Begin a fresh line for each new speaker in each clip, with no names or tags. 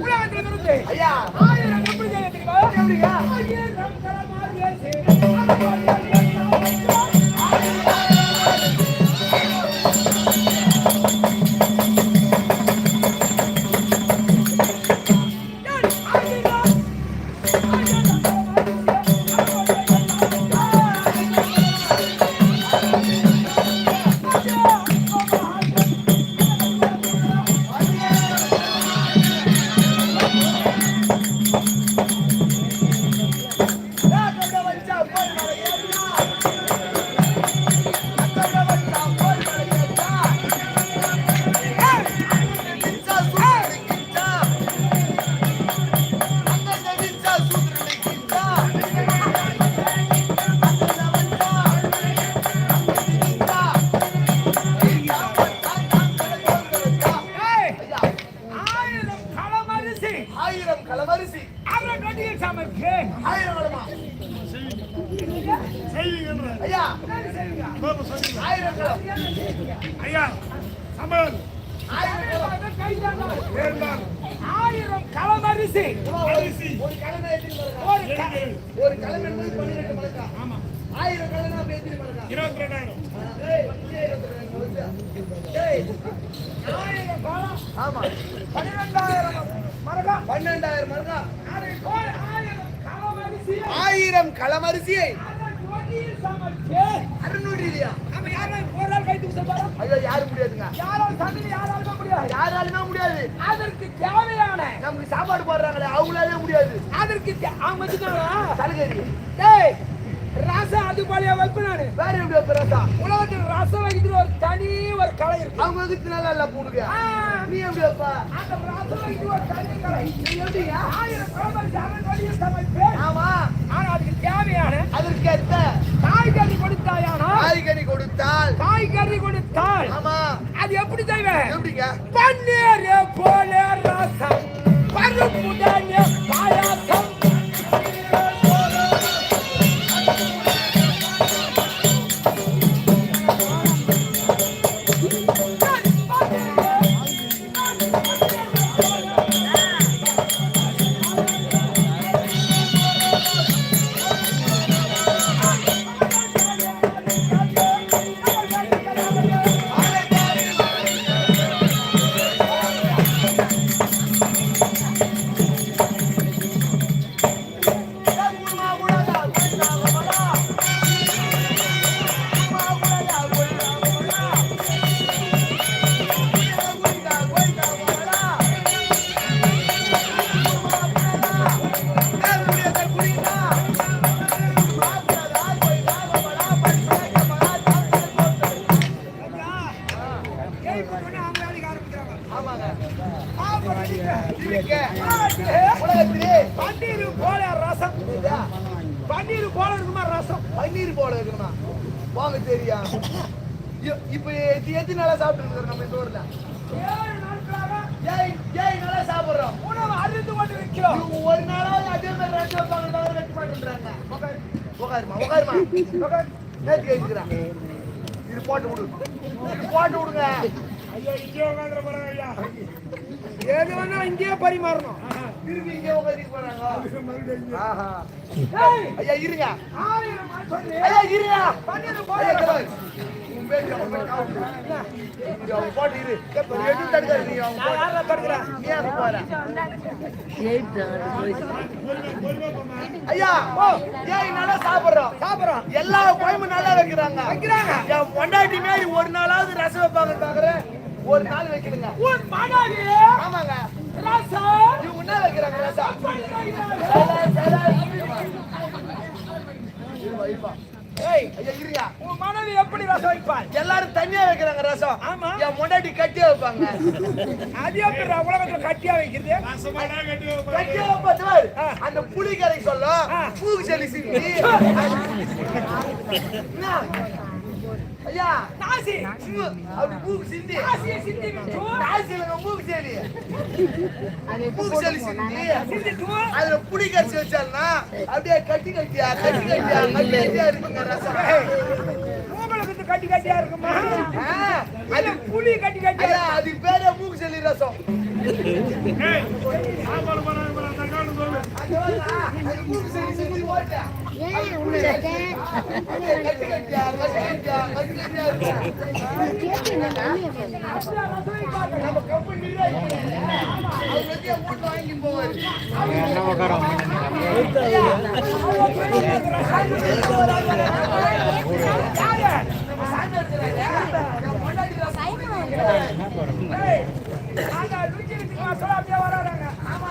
உலகத்துல இருந்து
ஐயா
ஆயிரம் எப்படி செய்ய தெரியுமா ஆயிரம்
கலவரிசி.
அவரை கட்டியில் சமைக்கு
ஆயிரம் கலமா ஐயா. ஆயிரம் கலம்
ஐயா சம்பளம்
ஆயிரம் கலம்
வேண்டாம்
ஆயிரம் களமரிசி
அரிசி
ஒரு?
ஒரு
ஒரு கலம் என்பது பன்னிரெண்டு மரக்கா
ஆமா.
ஆயிரம் கலனா
இருபத்தி ரெண்டாயிரம்
ஆயிரம்
ஆமா.
பன்னிரெண்டாயிரம். மரகா
பன்னெண்டாயிரம்
போல் ஆயிரம் களமரிசி
ஆயிரம் களமரிசியை. அறுநூறு இல்லையா
நம்ம யாரும் ஒரு கைத்து சொல்றாரோ
ஐயோ யாரும் முடியாதுங்க.
யாரும் தமிழ் யாராலுமே முடியாது.
யாராலுமே முடியாது.
அதற்கு தேவையான
நமக்கு சாப்பாடு போடுறாங்களே அவங்களாலே முடியாது.
அதற்கு அவங்க வச்சுட்டாங்களா
சலுகரி
டேய் ரசம் அது போலயே வைப்பு நானு
வேற எப்படி வைப்பா
உலகத்தில் ரசம் வைக்கிற ஒரு தனி ஒரு கலை இருக்கு.
அவங்க வந்து நல்லா இல்ல
ஆ,
நீ எப்படி வைப்பா
அந்த ரசம் வைக்கிற ஒரு தனி கலை. நீ எப்படிங்க ஆயிரம் அவன் வழியில் சமைப்பேன்.
ஆமா.
ஆனா அதுக்கு தேவையான
அதற்கேற்ற
காய்கறி கொடுத்தாயானா?
காய்கறி கொடுத்தால்.
காய்கறி கொடுத்தால்.
ஆமா.
அது எப்படி செய்வேன்?
எப்படிங்க?
பன்னீர் போல ரசம் பருப்புடன் பன்னீர் போல
இருக்கணுமா வாங்க தெரியா? இப்ப எத்தி எத்தி நல்லா சாப்பிட்டு நம்ம இந்த ஊர்ல?
ஏழு
நல்லா சாப்பிடுறோம்.
உணவு அறிந்து கொண்டு இருக்கிறோம்
ஒரு நாளாவது அதே மாதிரி ரெண்டு வைப்பாங்க தவிர வைக்க மாட்டேன்றாங்க உட்காருமா உட்காருமா உட்காரு நேற்று கேட்கிறேன் இது போட்டு விடு. இது போட்டு விடுங்க.
ஐயா இங்கே உட்காந்துட போறாங்க ஐயா.
எது வேணா இங்கேயே பரிமாறணும்.
திருப்பி இங்கே உட்காந்துட்டு போறாங்க.
மறுபடியும்
ஆஹா.
ஏய்,
ஐயா இருங்க. ஐயா இருங்க. போட்டு இரு. தடுக்காது நீ.
யாரை தடுக்கிறேன்?
நீ ஐயா ஓ ஏய் நல்லா சாப்பிடுறோம்.
சாப்பிடுறோம்.
எல்லா குழம்பும் நல்லா வைக்கிறாங்க.
வைக்கிறாங்க.
என் பொண்டாட்டி ஒரு நாளாவது ரசம் வைப்பாங்க பாக்குறேன். ஒரு நாள் வைக்கணுங்க. ஆமாங்க.
ரசம்
ரசம்
ஏய் உன் மனைவி எப்படி ரசம் வைப்பாள்
எல்லாரும் தனியா வைக்கிறாங்க ரசம்
ஆமா.
என் கட்டியா வைப்பாங்க
அது எப்படி உலகத்துல கட்டியா வைக்கிறது
கட்டி வைப்பாங்க.
கட்டியா
வைப்பா
அந்த புளி கரை சொல்லும்
ஆ.
பூக்கு சிந்தி ஐயா
நாசி.
அப்படி மூக்கு சிந்தி.
நாசியை சிந்தி விட்டு
நாசி இல்லைங்க, மூக்கு சேலி மூக்கு சேலி சிந்தி.
சிந்திட்டு
அதுல புடி கரைச்சி வச்சாலும்னா அப்படியே கட்டி கட்டியா கட்டி கட்டியா கட்டி கட்டியா இருக்குங்க ரசம்.
உங்களுக்கு கட்டி கட்டியா இருக்குமா? அது புளி கட்டி கட்டியா
அதுக்கு பேரே மூக்கு சேலி ரசம்
ஏய், சாப்பாடு பண்ணாங்க பாரு, அந்த அக்காவுக்கு சொல்லு.
அது வருதா? அது மூக்கு சேலி செஞ்சு போட்டு
ஏன்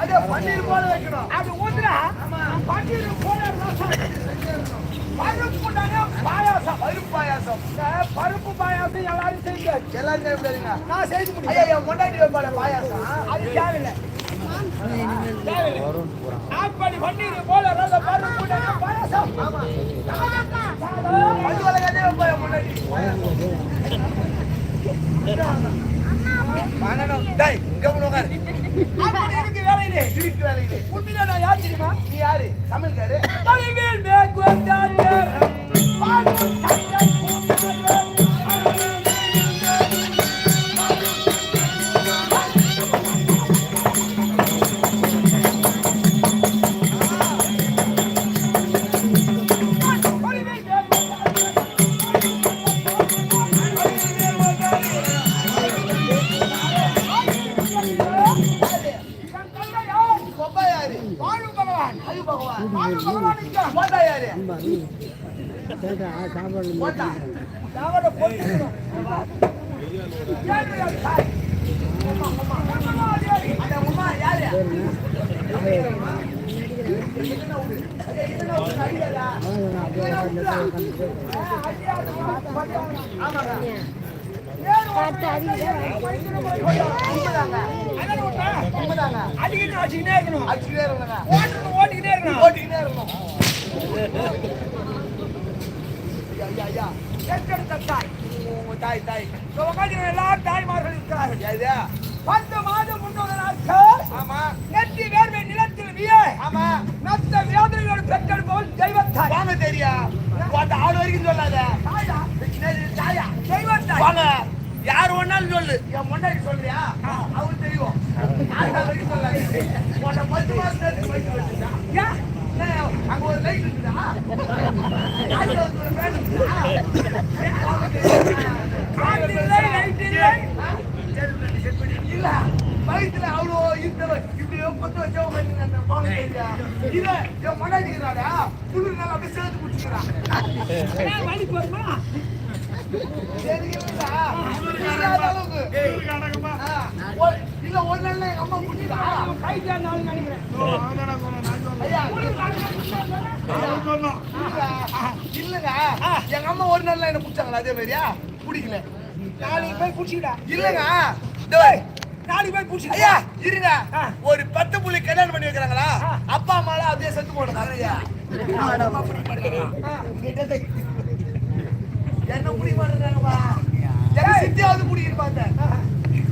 அதே பன்னீர் போல வைக்கணும்.
அப்படி ஊத்துறா பன்னீர் போல பருப்பு கூட்டாங்க பாயாசம்.
பருப்பு பாயாசம்.
பருப்பு பாயாசம் எல்லாரும் செய்யுங்க.
எல்லாரும் செய்ய முடியாதுங்க.
நான் செய்து முடியும்
ஐயா பொண்டாட்டி வைப்பாளே பாயாசம்.
அது தேவையில்லை. தேவையில்லை. அப்படி பன்னீர் போல பருப்பு ஓட்டிக்கிட்டே இருக்கணும்.
ஓட்டிக்கிட்டே இருக்கணும். ஐயா, ஐயா.
பெற்றெடுத்த தாய்.
உங்க தாய். தாய்
உலகத்தில் எல்லாரும் தாய்மார்கள் இருக்கிறார்கள். பத்து மாதம் முன்னொரு நாட்கள்
ஆமா.
நெற்றி வேர்வை நிலத்தில் விய
ஆமா.
நத்த வேதனையோடு பெற்றெடுப்பவள் தெய்வத்தாய்.
வாங்க தெரியா? உன்கிட்ட ஆடு வரைக்கும் சொல்லாத
தாயா, தெய்வத்தாய்.
வாங்க. யார் ஒன்னாலும் சொல்லு. என் முன்னாடி சொல்றியா? அவருக்கு தெரியும். வரைக்கும் சொல்லாத உன்னை பத்து மாசம் நேரத்துக்கு வயித்து வச்சுட்டா
ஏன்?
என்ன, அங்க ஒரு லைட் இருக்குதா ஆடுல வந்து ஒரு fan இருக்குதா?
காத்தில்லை, லைட்டில்லை.
இல்ல வயித்துல அவ்வளோ இருந்தவன் இப்படி கொத்து வச்சவ மாதிரி அந்த பாவம் தெரியா இல்ல என் முன்னாடி குளிர் நாள் அப்படியே சேர்த்து குடிச்சுக்கிறான்
ஏன் வலிக்கு வருமா?
அளவுக்கு ஒரு- இல்ல ஒரு நாள்ல எங்க அம்மா
கை சேர்ந்தாலும் நினைக்கிறேன்.
இல்லங்க எங்க அம்மா ஒரு நாள்ல என்ன குடிச்சாங்களா அதே மாதிரியா? குடிக்கல
நாளைக்கு போய் குடிச்சுக்கிடா.
இல்லங்க
நாளைக்கு போய் குடிச்சுக்கிடா.
ஐயா இருங்க. ஒரு பத்து புள்ளி கல்யாணம் பண்ணி வைக்கிறாங்களா. அப்பா அம்மாலாம் அப்படியே செத்து போடுங்க ஐயா என்ன புடி மாட்டேங்கிறாங்கப்பா என்ன சித்தியாவது புடிக்கிட்டு பார்த்தேன்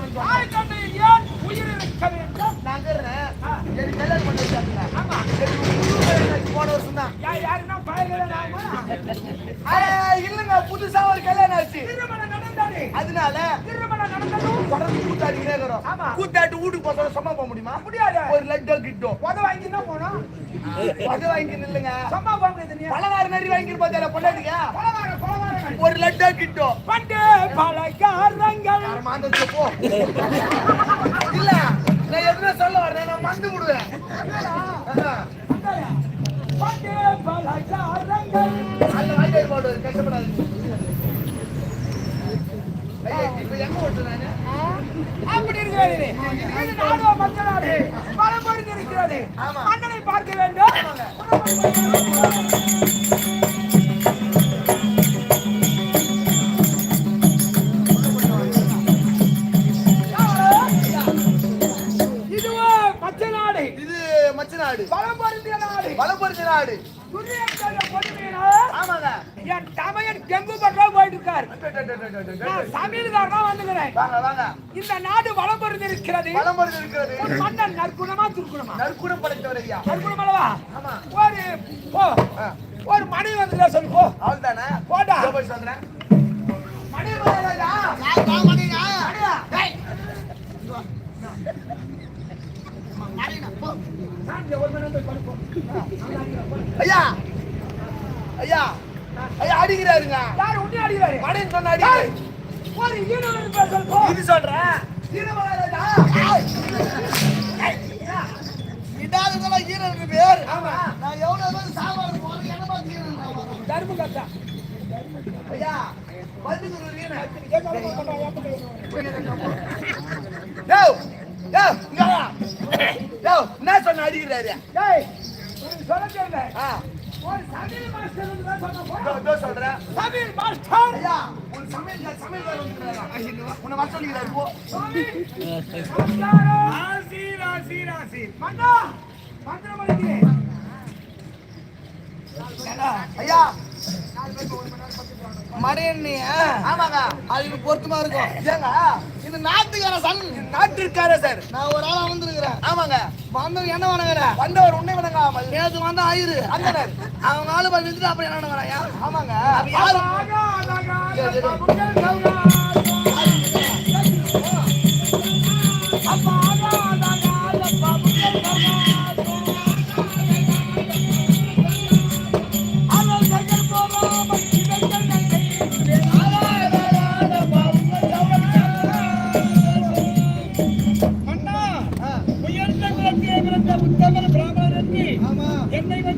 பண்ணிட்டு அப்பா அம்மா செத்து போனோம்னு சொன்னாங்க.
தாய் தந்தையில் ஏன் உயிர் இருக்க வேண்டும்?
எனக்கு கல்யாணம் பண்ணி வச்சாங்க
ஆமா.
போன வருஷம் தான்
யாருன்னா?
இல்லங்க புதுசா ஒரு கல்யாணம் ஆச்சு
திருமணம் நடந்தாரு.
அதனால
திருமணம் நடந்ததும்
தொடர்ந்து கூத்தாடிக்கிட்டே இருக்கிறோம். கூத்தாட்டு வீட்டுக்கு போக சும்மா போக முடியுமா
முடியாது.
ஒரு லட்டோ கிட்டோ
உத வாங்கி தான் போனோம்
வாங்கி நில்லுங்க
சும்மா போக முடியாது
பலவாறு நரி வாங்கி பார்த்தா பொண்டாட்டிங்க
பலவார
ஒரு லட்டா கிட்டும்
பண்டு பலகாரங்கள்
மாந்தச்சு போ. இல்ல நான் எதுவுமே சொல்ல வரேன்? நான் மந்து விடுவேன்.
பண்டு பலகாரங்கள்
அந்த வாய்க்கை போடு கஷ்டப்படாது
பலம் பொருந்தி இருக்கிறது
ஆமா.
அண்ணனை பார்க்க வேண்டும்.
வலப்பரிசு நாடு.
துரியன் பொறுமையினால
ஆமாங்க.
என் தமையன் கெங்கு பக்கம் போயிட்டு இருக்காரு நான் சமையல்காரனா வந்துக்கிறேன்.
வாங்க வாங்க.
இந்த நாடு வளம் பொருந்தி இருக்கிறது
வலப்பரிசு இருக்கிறது
ஒரு மன்னன் நற்குணமா துர்க்குணமா?
நற்குணம் படைத்தவர் ஐயா
நற்குணம் அல்லவா?
ஆமா.
ஒரு போ ஒரு மணி வந்துல சொல்லு போ போடா.
இதோ போய் சொல்றேன்?
மணி வந்துடா
மணியா? டேய். ஐயா! ஐயா! ஐயா அடிக்கிறாருங்க.
யாரு? உன்னி அடிக்கிறாரு.
மணின்னு சொன்ன அடிக்கிறாரு
ஒரு ஈரோடு பேர் சொல்லு போ.
இது சொல்றேன்
சீனமகாராஜா
இடாததெல்லாம் ஈரனுக்கு பேர்.
ஆமா.
நான் எவ்வளவு பேர் சாப்பாடு போறேன் என்னமா ஈரன்
தர்ம கத்தா
ஐயா வந்துக்கு ஒரு என்ன சொன்ன அடிக்கிறாரு
சமையல் மாஸ்டர்
உன் சமையல் சமையல் உன்னை வர சொல்லிக்கிறாரு போ.
ராசி ராசி ராசி
மன்னா மந்திரம் அடிக்கிறேன்
ஐயா.
மடையண்ணி.
ஆமாங்க
அதுக்கு பொருத்தமா இருக்கும்.
ஏங்க?
இது நாட்டுக்கார சன்.
நாட்டிற்கார சார்.
நான் ஒரு ஆளா வந்திருக்கிறேன்.
ஆமாங்க.
வந்தவங்க என்ன வணங்குற
வந்தவர் உன்னை வணங்காமல்.
நேற்று வந்தா ஆயிரு
அந்தனர்
அவங்க ஆளு நின்றுட்டு அப்புறம் என்ன வணங்குறாயா
ஆமாங்க.
யாரு?